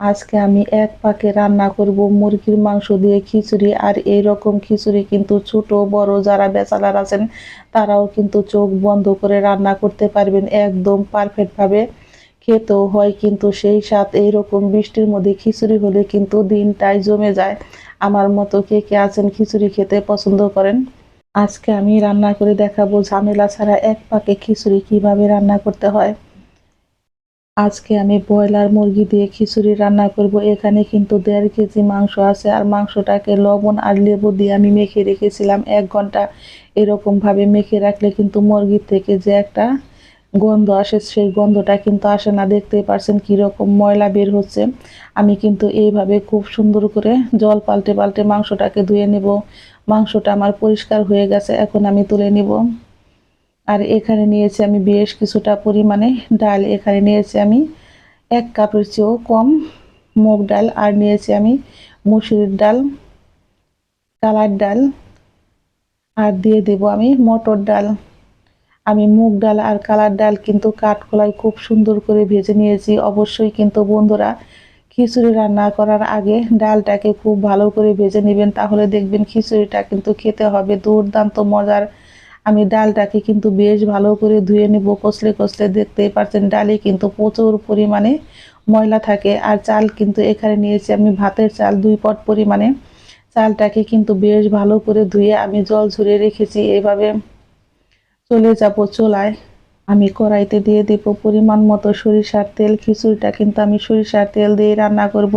আজকে আমি এক পাকে রান্না করব মুরগির মাংস দিয়ে খিচুড়ি, আর এই রকম খিচুড়ি কিন্তু ছোট, বড় যারা বেচালার আছেন, তারাও কিন্তু চোখ বন্ধ করে রান্না করতে পারবেন একদম পারফেক্টভাবে। খেতেও হয় কিন্তু সেই স্বাদ, এইরকম বৃষ্টির মধ্যে খিচুড়ি হলে কিন্তু দিনটাই জমে যায়। আমার মতো কে কে আছেন খিচুড়ি খেতে পছন্দ করেন? আজকে আমি রান্না করে দেখাবো ঝামেলা ছাড়া এক পাকে খিচুড়ি কীভাবে রান্না করতে হয়। আজকে আমি ব্রয়লার মুরগি দিয়ে খিচুড়ি রান্না করব। এখানে কিন্তু দেড় কেজি মাংস আছে আর মাংসটাকে লবণ আর লেবু দিয়ে আমি মেখে রেখেছিলাম এক ঘণ্টা। এরকমভাবে মেখে রাখলে কিন্তু মুরগির থেকে যে একটা গন্ধ আসে, সেই গন্ধটা কিন্তু আসে না। দেখতেই পারছেন কীরকম ময়লা বের হচ্ছে। আমি কিন্তু এইভাবে খুব সুন্দর করে জল পাল্টে পাল্টে মাংসটাকে ধুয়ে নেব। মাংসটা আমার পরিষ্কার হয়ে গেছে, এখন আমি তুলে নিব। আর এখানে নিয়েছি আমি বেশ কিছুটা পরিমাণে ডাল। এখানে নিয়েছি আমি এক কাপের চেয়েও কম মুগ ডাল আর নিয়েছি আমি মুসুরির ডাল, কালার ডাল আর দিয়ে দেব আমি মটর ডাল। আমি মুগ ডাল আর কালার ডাল কিন্তু কাঠকলায় খুব সুন্দর করে ভেজে নিয়েছি। অবশ্যই কিন্তু বন্ধুরা খিচুড়ি রান্না করার আগে ডালটাকে খুব ভালো করে ভেজে নেবেন, তাহলে দেখবেন খিচুড়িটা কিন্তু খেতে হবে দুর্দান্ত মজার আমি ডালটাকে কিন্তু বেশ ভালো করে ধুয়ে নেব, কষলে কষলে দেখতেই পাচ্ছেন ডালে কিন্তু প্রচুর পরিমাণে ময়লা থাকে। আর চাল কিন্তু এখানে নিয়েছি আমি ভাতের চাল, দুই পট পরিমাণে। চালটাকে কিন্তু বেশ ভালো করে ধুয়ে আমি জল ঝরিয়ে রেখেছি। এইভাবে চলে যাব চোলায়। আমি কড়াইতে দিয়ে দেব পরিমাণ মতো সরিষার তেল। খিচুড়িটা কিন্তু আমি সরিষার তেল দিয়ে রান্না করব।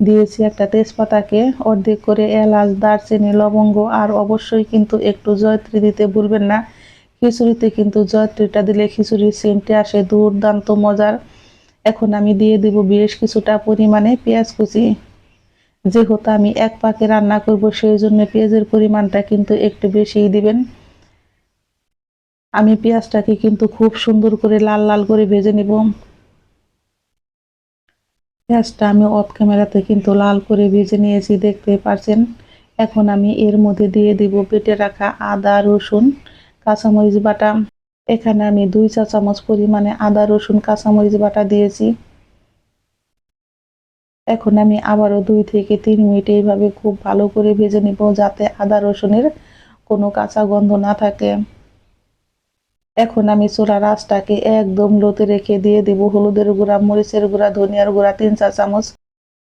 দিয়েছি একটা তেজপাতাকে। অর্ধেক করে এলাচ, দারচিনি, লবঙ্গ আর অবশ্যই কিন্তু একটু জয়ত্রী দিতে ভুলবেন না। খিচুড়িতে কিন্তু জয়ত্রীটা দিলে খিচুড়ির সেন্টে আসে, দুর্দান্ত মজার। এখন আমি দিয়ে দিব বেশ কিছুটা পরিমাণে পেঁয়াজ কুচি। যেহেতু আমি এক পাকে রান্না করব, সেই জন্য পেঁয়াজের পরিমাণটা কিন্তু একটু বেশিই দিবেন। আমি পেঁয়াজটাকে কিন্তু খুব সুন্দর করে লাল লাল করে ভেজে নিব। পেঁয়াজটা আমি অফ ক্যামেরাতে কিন্তু লাল করে ভেজে নিয়েছি, দেখতে পারছেন? এখন আমি এর মধ্যে দিয়ে দিব পেটে রাখা আদা, রসুন, কাঁচামরিচ বাটা। এখানে আমি দুই চা চামচ পরিমাণে আদা, রসুন, কাঁচামরিচ বাটা দিয়েছি। এখন আমি আবারও দুই থেকে তিন মিনিট এইভাবে খুব ভালো করে ভেজে নিব যাতে আদা, রসুনের কোনো কাঁচা গন্ধ না থাকে। এখন আমি চোলা রাসটাকে একদম লোতে রেখে দিয়ে দেব। হলুদের গুঁড়া, মরিচের গুঁড়া, ধনিয়ার গুঁড়া, তিন চা চামচ।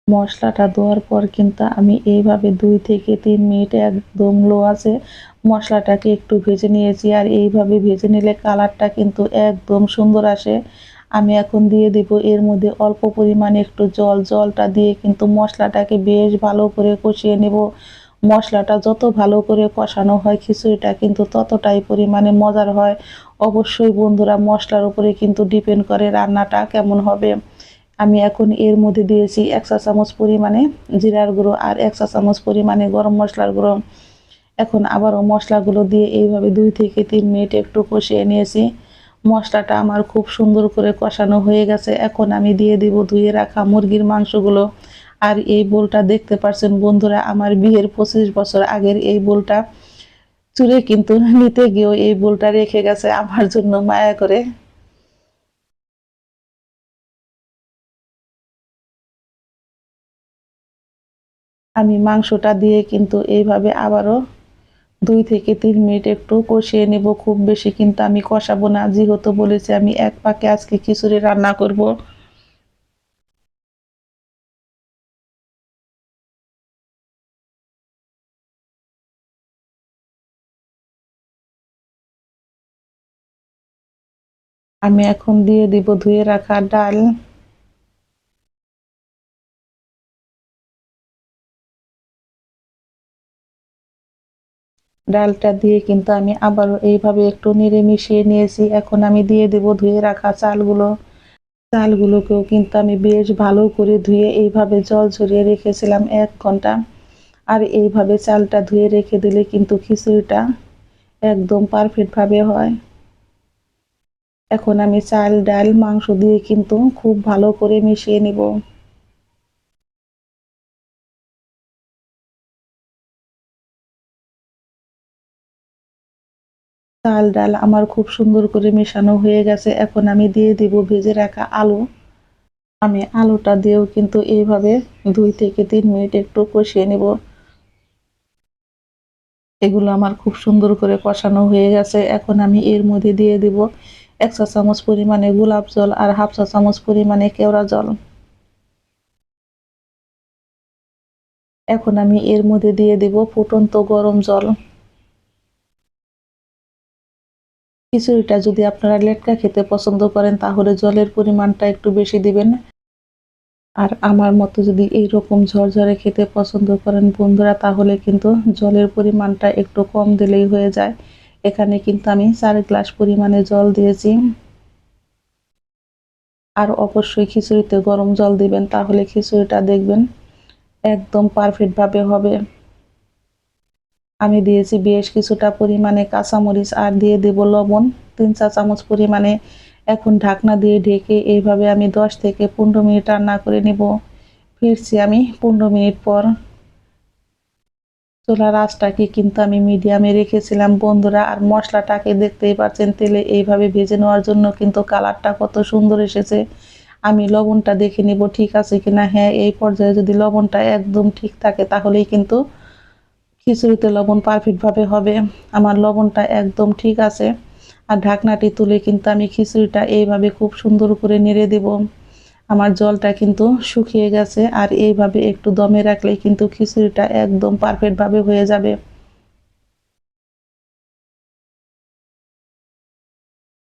মশলাটা দেওয়ার পর কিন্তু আমি এইভাবে দুই থেকে তিন মিনিট একদম লো আছে মশলাটাকে একটু ভেজে নিয়েছি। আর এইভাবে ভেজে নিলে কালারটা কিন্তু একদম সুন্দর আসে। আমি এখন দিয়ে দেব এর মধ্যে অল্প পরিমাণে একটু জল। জলটা দিয়ে কিন্তু মশলাটাকে বেশ ভালো করে কষিয়ে নেব। মশলাটা যত ভালো করে কষানো হয়, খিচুড়িটা কিন্তু ততটাই পরিমাণে মজার হয়। অবশ্যই বন্ধুরা, মশলার উপরে কিন্তু ডিপেন্ড করে রান্নাটা কেমন হবে। আমি এখন এর মধ্যে দিয়েছি এক চা চামচ পরিমাণে জিরার গুঁড়ো আর এক চা চামচ পরিমাণে গরম মশলার গুঁড়ো। এখন আবারও মশলাগুলো দিয়ে এইভাবে দুই থেকে তিন মিনিট একটু কষিয়ে নিয়েছি। মশলাটা আমার খুব সুন্দর করে কষানো হয়ে গেছে। এখন আমি দিয়ে দিব ধুয়ে রাখা মুরগির মাংসগুলো। আর এই বোলটা দেখতে পাচ্ছেন বন্ধুরা, আমার বিয়ের পঁচিশ বছর আগের এই বোলটা। চুরে কিন্তু নিতে গিয়েও এই বোলটা রেখে গেছে আমার জন্য, মায়া করে। আমি মাংসটা দিয়ে কিন্তু এইভাবে আবারও দুই থেকে তিন মিনিট একটু কষিয়ে নেব। খুব বেশি কিন্তু আমি কষাবো না, যেহেতু বলেছি আমি এক পাকে আজকে খিচুড়ি রান্না করব। আমি এখন দিয়ে দিব ধুয়ে রাখা ডাল। ডালটা দিয়ে কিন্তু আমি আবারও এইভাবে একটু নেড়ে মিশিয়ে নিয়েছি। এখন আমি দিয়ে দেব ধুয়ে রাখা চালগুলো। চালগুলোকেও কিন্তু আমি বেশ ভালো করে ধুয়ে এইভাবে জল ঝরিয়ে রেখেছিলাম এক ঘণ্টা। আর এইভাবে চালটা ধুয়ে রেখে দিলে কিন্তু খিচুড়িটা একদম পারফেক্টভাবে হয়। এখন আমি চাল, ডাল, মাংস দিয়ে কিন্তু খুব ভালো করে মিশিয়ে নিব। চাল, ডাল আমার খুব সুন্দর করে মেশানো হয়ে গেছে। এখন আমি দিয়ে দিব ভেজে রাখা আলু। আমি আলুটা দিয়েও কিন্তু এইভাবে দুই থেকে তিন মিনিট একটু কষিয়ে নেব। এগুলো আমার খুব সুন্দর করে কষানো হয়ে গেছে। এখন আমি এর মধ্যে দিয়ে দিব এক চা চামচ পরিমাণে গোলাপ জল আর হাফ চা চামচ পরিমাণে কেওড়া জল। এখন আমি এর মধ্যে দিয়ে দিব ফুটন্ত গরম জল। খিচুড়িটা যদি আপনারা লেটকা খেতে পছন্দ করেন, তাহলে জলের পরিমাণটা একটু বেশি দিবেন। আর আমার মতো যদি এই রকম ঝরঝরে খেতে পছন্দ করেন বন্ধুরা, তাহলে কিন্তু জলের পরিমাণটা একটু কম দিলেই হয়ে যায়। এখানে কিন্তু আমি চার গ্লাস পরিমাণে জল দিয়েছি। আর অবশ্যই খিচুড়িতে গরম জল দিবেন, তাহলে খিচুড়িটা দেখবেন একদম পারফেক্টভাবে হবে। আমি দিয়েছি বেশ কিছুটা পরিমাণে কাঁচামরিচ আর দিয়ে দেব লবণ। তিন চা চামচ পরিমাণে এখন ঢাকনা দিয়ে ঢেকে এইভাবে আমি দশ থেকে পনেরো মিনিট রান্না করে নেব। ফিরছি আমি পনেরো মিনিট পর। চুলার আঁচটাকে কিন্তু আমি মিডিয়ামে রেখেছিলাম। বন্ধুরা, আর মশলাটাকে দেখতেই পাচ্ছেন, তেলে এইভাবে ভেজে নেওয়ার জন্য কিন্তু কালারটা কত সুন্দর এসেছে। আমি লবণটা দেখে নিব, ঠিক আছে কি না হ্যাঁ এই পর্যায়ে যদি লবণটা একদম ঠিক থাকে, তাহলেই কিন্তু খিচুড়িতে লবণ পারফেক্টভাবে হবে। আমার লবণটা একদম ঠিক আছে। আর ঢাকনাটি তুলে কিন্তু আমি খিচুড়িটা এইভাবে খুব সুন্দর করে নেড়ে দেব। আমার জলটা কিন্তু শুকিয়ে গেছে আর এইভাবে একটু দমে রাখলে কিন্তু খিচুড়িটা একদম পারফেক্টভাবে হয়ে যাবে।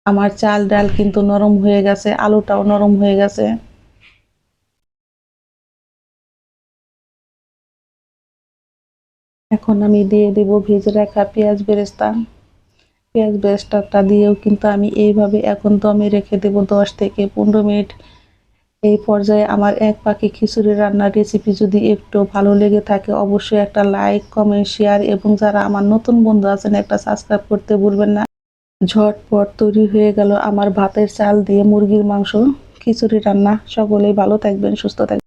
আমার চাল ডাল কিন্তু নরম হয়ে গেছে, আলুটাও নরম হয়ে গেছে। এখন আমি দিয়ে দেব ভেজে রাখা পেঁয়াজ বেরেস্তা। পেঁয়াজ বেরেস্তাটা দিয়েও কিন্তু আমি এইভাবে এখন দমে রেখে দেব দশ থেকে পনেরো মিনিট। এই পর্যায়ে আমার এক পাখি খিচুড়ি রান্নার রেসিপি যদি একটু ভালো লেগে থাকে, অবশ্যই একটা লাইক কমেন্ট শেয়ার এবং যারা আমার নতুন বন্ধু আছেন একটা সাবস্ক্রাইব করতে ভুলবেন না। ঝটপট তৈরি হয়ে গেল আমার ভাতের চাল দিয়ে মুরগির মাংস। খিচুড়ি রান্না। সকলেই ভালো থাকবেন, সুস্থ থাকবেন।